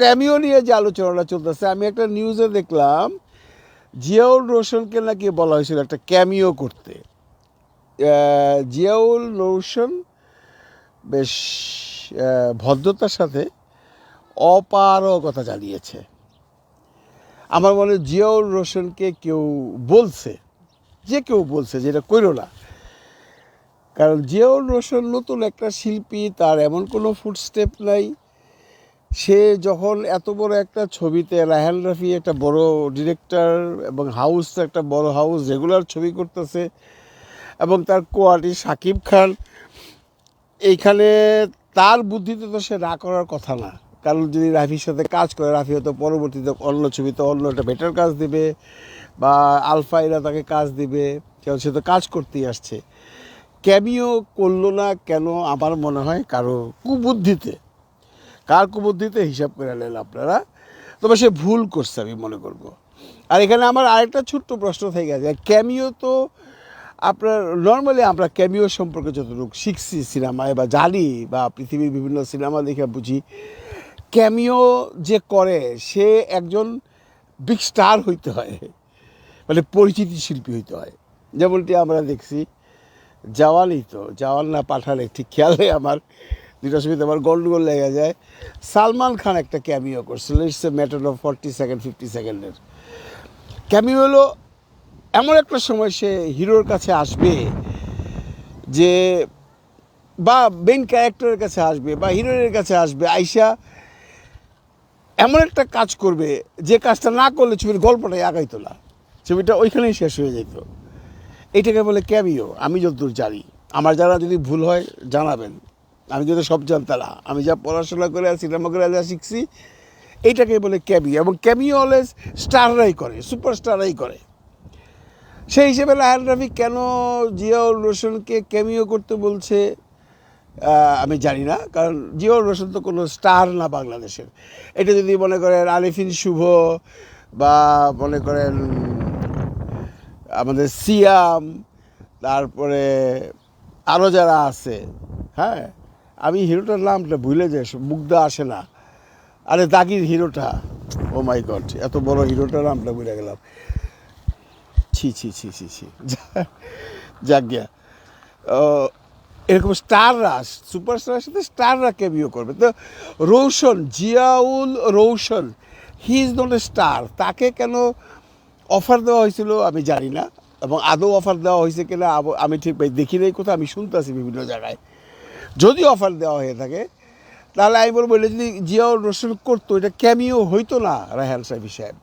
Cameo নিয়ে যে আলোচনাটা চলতেছে, আমি একটা নিউজে দেখলাম, জিয়াউল রোশনকে নাকি বলা হয়েছিল একটা ক্যামিও করতে। জিয়াউল রোশন বেশ ভদ্রতার সাথে অপারগতা জানিয়েছে। আমার মনে জিয়াউল রোশনকে কেউ বলছে, যে কেউ বলছে যেটা কইরো না। কারণ জিয়াউল রোশন নতুন একটা শিল্পী, তার এমন কোনো ফুটস্টেপ নাই। সে যখন এত বড় একটা ছবিতে রায়হান রাফি একটা বড় ডিরেক্টর এবং হাউস একটা বড় হাউস রেগুলার ছবি করতেছে এবং তার কোয়ার্টি সাকিব খান, এইখানে তার বুদ্ধিতে তো সে না করার কথা না। কারণ যদি রাফির সাথে কাজ করে, রাফি হয়তো পরবর্তীতে অন্য ছবিতে অন্য একটা বেটার কাজ দিবে বা আলফাইরা তাকে কাজ দিবে, কারণ সে তো কাজ করতেই আসছে। ক্যামিও করল না কেন আমার মনে হয় কারও কুবুদ্ধিতে। কার কুবুদ্ধিতে হিসাব করে নেন আপনারা? তবে সে ভুল করছে, আমি মনে করব। আর এখানে আমার আরেকটা ছোট্ট প্রশ্ন থেকে গেছে ক্যামিও তো আপনার নর্মালি আমরা ক্যামিও সম্পর্কে যতটুকু শিখছি সিনেমায় বা জানি বা পৃথিবীর বিভিন্ন সিনেমা দেখে বুঝি, ক্যামিও যে করে, সে একজন বিগ স্টার হইতে হয় মানে পরিচিতি শিল্পী হইতে হয়। যেমনটি আমরা দেখছি, জওয়ানই তো, জওয়ান না পাঠালে ঠিক খেয়ালে আমার দুটো ছবিতে আমার গন্ডগোল লেগে যায়। সালমান খান একটা ক্যামিও করছিল it's a matter of forty second fifty সেকেন্ডের ক্যামিও হলো এমন একটা সময় সে হিরোর কাছে আসবে যে, বা মেন ক্যারেক্টারের কাছে আসবে, বা হিরোইনের কাছে আসবে, আইসা এমন একটা কাজ করবে যে কাজটা না করলে ছবির গল্পটাই আগাইতো না। ছবিটা ওইখানেই শেষ হয়ে যেত এটাকে বলে ক্যামিও আমি যতদূর জানি। আমার যারা যদি ভুল হয়, জানাবেন। আমি যদি সব জানতাম আমি যা পড়াশোনা করে সিনেমা করে যা শিখছি, এইটাকে বলে ক্যামিও এবং ক্যামিও অলওয়েজ স্টাররাই করে, সুপারস্টাররাই করে। সেই হিসেবে রায়হান রাফি কেন জিয়াউল রোশনকে ক্যামিও করতে বলছে আমি জানি না, কারণ জিয়াউল রোশন তো কোনো স্টার না বাংলাদেশের। এটা যদি মনে করেন আলিফিন শুভ বা মনে করেন আমাদের সিয়াম, তারপরে আরও যারা আছে হ্যাঁ আমি হিরোটার নামটা ভুলে যাই, মুগ্ধা আসে না। আরে দাগির হিরোটা। ও মাই গড এত বড় হিরোটার নামটা ভুলে গেলাম। ছি ছি ছি ছি ছি। যাক গিয়া। এরকম স্টাররা, সুপারস্টারের সাথে স্টাররা কেমিও করবে। তো Roshan, Ziaul Roshan he is not a star তাকে কেন অফার দেওয়া হয়েছিল আমি জানি না। এবং আদৌ অফার দেওয়া হয়েছে কিনা আমি ঠিক দেখি নাই কোথাও, আমি শুনতেছি বিভিন্ন জায়গায়। যদি অফার দেওয়া হয়ে থাকে, তাহলে আমি বলব, এটা যদি জিয়াউল রোশন করতো, এটা ক্যামিও হইতো না রায়হান সাহেব সাহেব।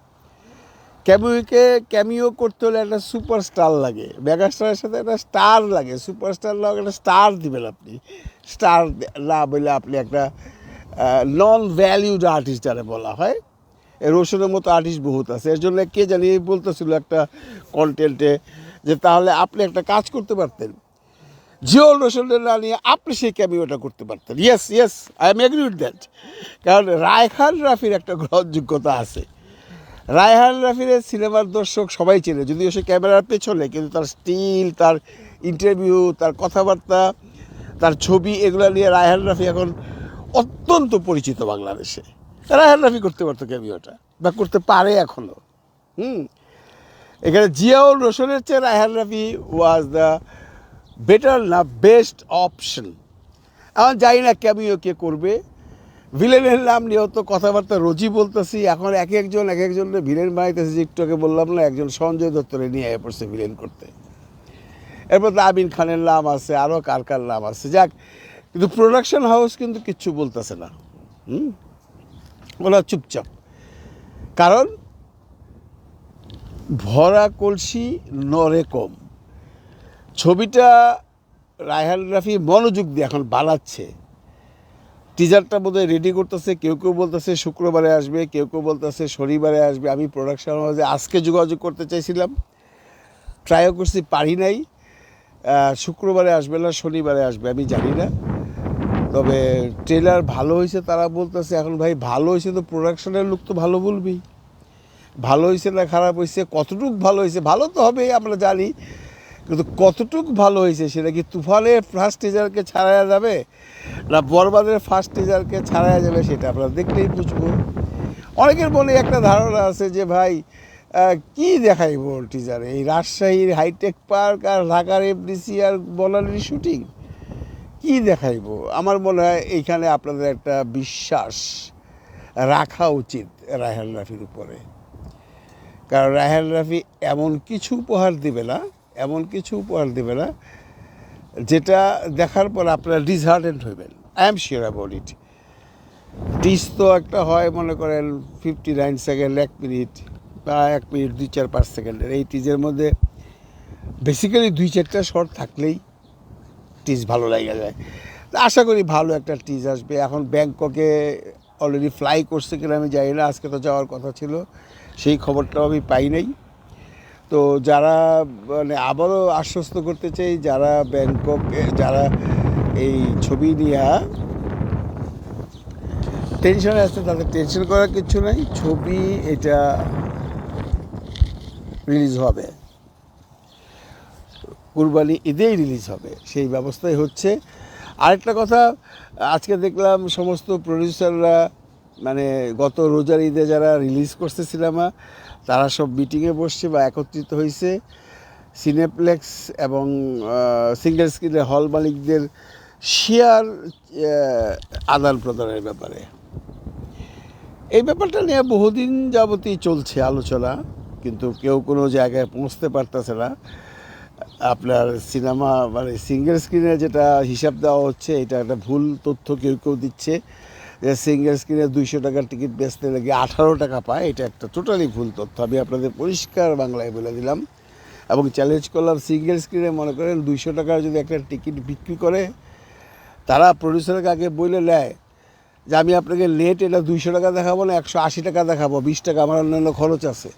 ক্যামিওকে ক্যামিও করতে হলে একটা সুপারস্টার লাগে। মেগাস্টারের সাথে একটা স্টার লাগে। সুপারস্টার লাগে একটা স্টার দিবেন আপনি। স্টার না বলে আপনি একটা নন ভ্যালিউড আর্টিস্ট যারা বলা হয়। এ রোশনের মতো আর্টিস্ট বহুত আছে। এর জন্য কে জানি বলতেছিল একটা কন্টেন্টে যে তাহলে আপনি একটা কাজ করতে পারতেন। জিওল না নিয়ে আপনি সেই ক্যামিওটা করতে পারতেন। Yes yes I am agree with that কারণ রায়খান রাফির একটা গ্রহণযোগ্যতা আছে। রায়হান রাফির সিনেমার দর্শক সবাই চেনে, যদিও সে ক্যামেরার পেছনে, কিন্তু তার স্টিল, তার ইন্টারভিউ তার কথাবার্তা, তার ছবি, এগুলো নিয়ে রায়হান রাফি এখন অত্যন্ত পরিচিত বাংলাদেশে। রায়হান রাফি করতে পারতো ক্যামিওটা বা করতে পারে এখনও হুম? এখানে জিয়াউল রোশনের চেয়ে Raihan Rafi was the better না বেস্ট অপশন এখন জানি না ক্যামিও কে করবে। ভিলেনের নাম নিয়েও তো কথাবার্তা রোজই বলতেছি। এখন এক একজন, এক একজনের ভিলেন বানাইতেছে। যে একটু বললাম না, একজন সঞ্জয় দত্তরে নিয়ে আয়া পড়ছে ভিলেন করতে। এরপর তো আমিন খানের নাম আছে আরও কার কার নাম আছে। যাক, কিন্তু প্রোডাকশন হাউস কিন্তু কিচ্ছু বলতেছে না। হুম? ওরা চুপচাপ। কারণ, ভরা কলসি নরে কম। ছবিটা রায়হান মনোযোগ দিয়ে এখন বানাচ্ছে। টিজারটা বোধহয় রেডি করতেছে, কেউ কেউ বলতেছে শুক্রবারে আসবে, কেউ কেউ বলতেছে শনিবারে আসবে। আমি প্রোডাকশন হাউসে আজকে যোগাযোগ করতে চাইছিলাম। ট্রাইও করছি, পারি নাই। শুক্রবারে আসবে না, শনিবারে আসবে, আমি জানি না। তবে ট্রেলার ভালো হয়েছে, তারা বলতেছে, এখন ভাই ভালো হয়েছে তো প্রোডাকশনের লোক তো ভালো বলবেই। ভালো হয়েছে না খারাপ হয়েছে? কতটুকু ভালো হয়েছে? ভালো তো হবেই, আমরা জানি। কিন্তু কতটুকু ভালো হয়েছে সেটা কি তুফানের ফার্স্ট টিজারকে ছাড়াইয়া যাবে? না বরবাদের ফার্স্ট টিজারকে ছাড়াইয়া যাবে সেটা আপনারা দেখলেই বুঝব। অনেকের মনে একটা ধারণা আছে যে ভাই কি দেখাইব টিজারে এই রাজশাহীর হাইটেক পার্ক আর ঢাকার এফডিসি আর বলালির শুটিং কি দেখাইব? আমার মনে হয় এইখানে আপনাদের একটা বিশ্বাস রাখা উচিত রায়হান রাফির উপরে। কারণ রায়হান রাফি এমন কিছু উপহার দিবে না এমন কিছু উপহার দেবে না, যেটা দেখার পর আপনারা ডিসহার্টেন্ড হইবেন। I am sure about it টিস তো একটা হয়, মনে করেন ফিফটি নাইন সেকেন্ড এক মিনিট বা এক মিনিট দুই চার, পাঁচ সেকেন্ডের এই টিজের মধ্যে বেসিক্যালি দুই চারটা শর্ট থাকলেই টিজ ভালো লাগা যায়। আশা করি ভালো একটা টিজ আসবে। এখন ব্যাংককে অলরেডি ফ্লাই করছে কিনা আমি জানি না, আজকে তো যাওয়ার কথা ছিল, সেই খবরটাও আমি পাই নাই। তো যারা মানে আবারও আশ্বস্ত করতে চাই, যারা ব্যাংকক, যারা এই ছবি নিয়ে টেনশনে আসছে তাদের টেনশন করার কিছু নাই। ছবি এটা রিলিজ হবে। কুরবানি ঈদেই রিলিজ হবে। সেই ব্যবস্থাই হচ্ছে। আরেকটা কথা, আজকে দেখলাম সমস্ত প্রডিউসাররা মানে গত রোজার ঈদে যারা রিলিজ করছে সিনেমা তারা সব মিটিংয়ে বসছে বা একত্রিত হয়েছে সিনেপ্লেক্স এবং সিঙ্গেল স্ক্রিনের হল মালিকদের শেয়ার আদান প্রদানের ব্যাপারে। এই ব্যাপারটা নিয়ে বহুদিন যাবতই চলছে আলোচনা, কিন্তু কেউ কোনো জায়গায় পৌঁছতে পারতেছে না। আপনার সিনেমা মানে সিঙ্গেল স্ক্রিনে যেটা হিসাব দেওয়া হচ্ছে, এটা একটা ভুল তথ্য কেউ কেউ দিচ্ছে। সিঙ্গেল স্ক্রিনে দুইশো টাকার টিকিট বেচতে লেগে আঠারো টাকা পায়, এটা একটা টোটালি ভুল তথ্য। আমি আপনাদের পরিষ্কার বাংলায় বলে দিলাম। এবং চ্যালেঞ্জ করলাম সিঙ্গেল স্ক্রিনে মনে করেন দুইশো টাকার যদি একটা টিকিট বিক্রি করে, তারা প্রডিউসারকে আগে বলে নেয় যে, আমি আপনাকে নেট এটা দুইশো টাকা দেখাবো না, একশো আশি টাকা দেখাবো, বিশ টাকা আমার অন্যান্য খরচ আছে।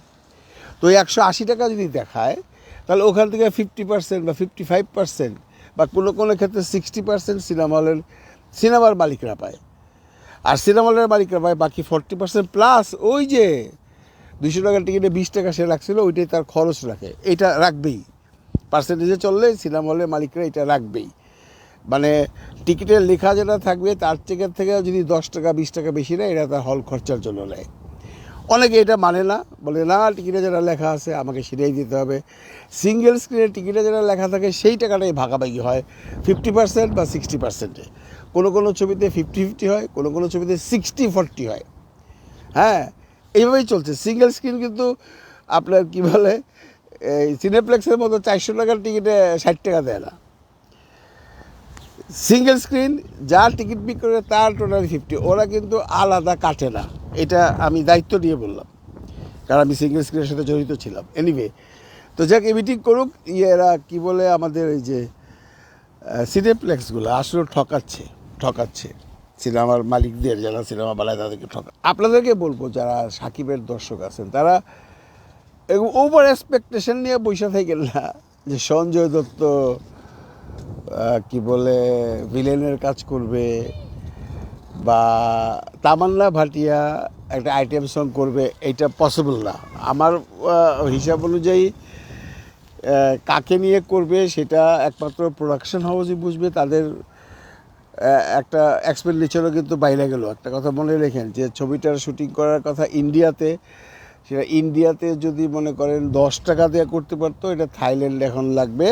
তো একশো আশি টাকা যদি দেখায়, তাহলে ওখান থেকে ফিফটি পার্সেন্ট বা ফিফটি ফাইভ পার্সেন্ট বা কোনো কোনো ক্ষেত্রে সিক্সটি পার্সেন্ট সিনেমা হলের, সিনেমার মালিকরা পায়। আর সিনেমা হলের মালিকরা ভাই, বাকি ফর্টি পার্সেন্ট প্লাস ওই যে দুশো টাকার টিকিটে বিশ টাকা সে রাখছিল ওইটাই তার খরচ রাখে। এটা রাখবেই। পার্সেন্টেজে চললে সিনেমা হলের মালিকরা এটা রাখবেই। মানে টিকিটের লেখা যেটা থাকবে, তার টিকিট থেকে যদি দশ টাকা, বিশ টাকা বেশি নেয়, এটা তার হল খরচার জন্য নেয়। অনেকে এটা মানে না, বলে, না টিকিটে যেটা লেখা আছে, আমাকে সেটাই দিতে হবে। সিঙ্গেল স্ক্রিনের টিকিটে যেটা লেখা থাকে, সেই টাকাটাই ভাগাভাগি হয় ফিফটি পার্সেন্ট বা সিক্সটি পার্সেন্টে কোনো কোনো ছবিতে ফিফটি ফিফটি হয়, কোনো কোনো ছবিতে সিক্সটি ফোরটি হয়। হ্যাঁ এইভাবেই চলছে। সিঙ্গেল স্ক্রিন কিন্তু আপনার কী বলে, এই সিনেপ্লেক্সের মতো চারশো টাকার টিকিটে ষাট টাকা দেয় না। সিঙ্গেল স্ক্রিন যার টিকিট বিক্রি করে তার টোটাল ফিফটি ওরা কিন্তু আলাদা কাটে না। এটা আমি দায়িত্ব নিয়ে বললাম। কারণ আমি সিঙ্গেল স্ক্রিনের সাথে জড়িত ছিলাম। এনিওয়ে তো যাক, এই মিটিং করুক ইয়ে এরা কী বলে আমাদের এই যে সিনেপ্লেক্সগুলো আসলে ঠকাচ্ছে ঠকাচ্ছে। সিনেমার মালিকদের যারা সিনেমা বানায় তাদেরকে ঠকা আপনাদেরকে বলব, যারা সাকিবের দর্শক আছেন, তারা ওভার এক্সপেকটেশন নিয়ে বসে থাকেন না যে সঞ্জয় দত্ত কি বলে ভিলেনের কাজ করবে বা তামান্না ভাটিয়া একটা আইটেম সং করবে, এটা পসিবল না। আমার হিসাব অনুযায়ী কাকে নিয়ে করবে সেটা একমাত্র প্রোডাকশন হাউসই বুঝবে, তাদের একটা এক্সপেন্ডিচারও কিন্তু বাইরে গেল। একটা কথা মনে রেখেন যে ছবিটার শুটিং করার কথা ইন্ডিয়াতে, সেটা ইন্ডিয়াতে যদি মনে করেন দশ টাকা দিয়ে করতে পারতো, এটা থাইল্যান্ড এখন লাগবে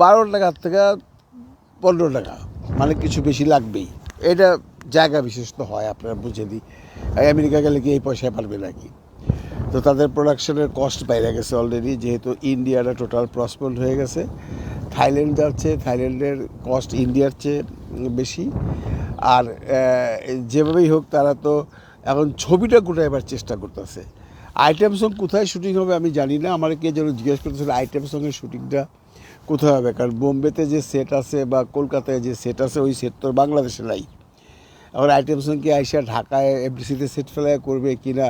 বারো টাকার থেকে পনেরো টাকা মানে কিছু বেশি লাগবেই। এটা জায়গা বিশেষ তো হয়, আপনারা বুঝে দিই। আমেরিকা গেলে কি এই পয়সায় পারবে নাকি? তো তাদের প্রোডাকশনের কস্ট বাইরে গেছে অলরেডি যেহেতু ইন্ডিয়াটা টোটাল প্রসপন্ড হয়ে গেছে। থাইল্যান্ড যাচ্ছে থাইল্যান্ডের কস্ট ইন্ডিয়ার চেয়ে বেশি। আর যেভাবেই হোক, তারা তো এখন ছবিটা গোটাইবার চেষ্টা করতেছে। আইটেম সং কোথায় শুটিং হবে আমি জানি না, আমার কে যেন জিজ্ঞেস করতেছিল আইটেম সঙ্গের শুটিংটা কোথায় হবে? কারণ বোম্বেতে যে সেট আছে বা কলকাতায় যে সেট আছে, ওই সেট তো বাংলাদেশে নাই। এখন আইটেম সং কি আইসা ঢাকায় এফডিসিতে সেট ফেলায় করবে কি না?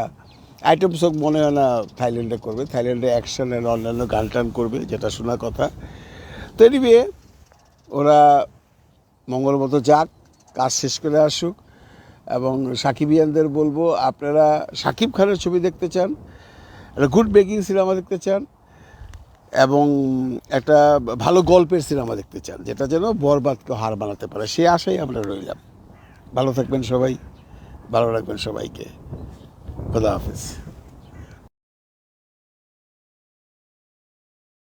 আইটেম সং মনে হয় না থাইল্যান্ডে করবে। থাইল্যান্ডে অ্যাকশন আর অন্যান্য গান টান করবে, যেটা শোনা কথা। তো এনিবে ওরা মঙ্গল মতো যাক, কাজ শেষ করে আসুক। এবং সাকিবিয়ানদের বলব, আপনারা সাকিব খানের ছবি দেখতে চান, একটা গুড বেকিং সিনেমা দেখতে চান। এবং একটা ভালো গল্পের সিনেমা দেখতে চান, যেটা যেন বরবাদকে হার বানাতে পারে। সে আশাই আমরা রইলাম। ভালো থাকবেন সবাই, ভালো রাখবেন সবাইকে। খোদা হাফিজ।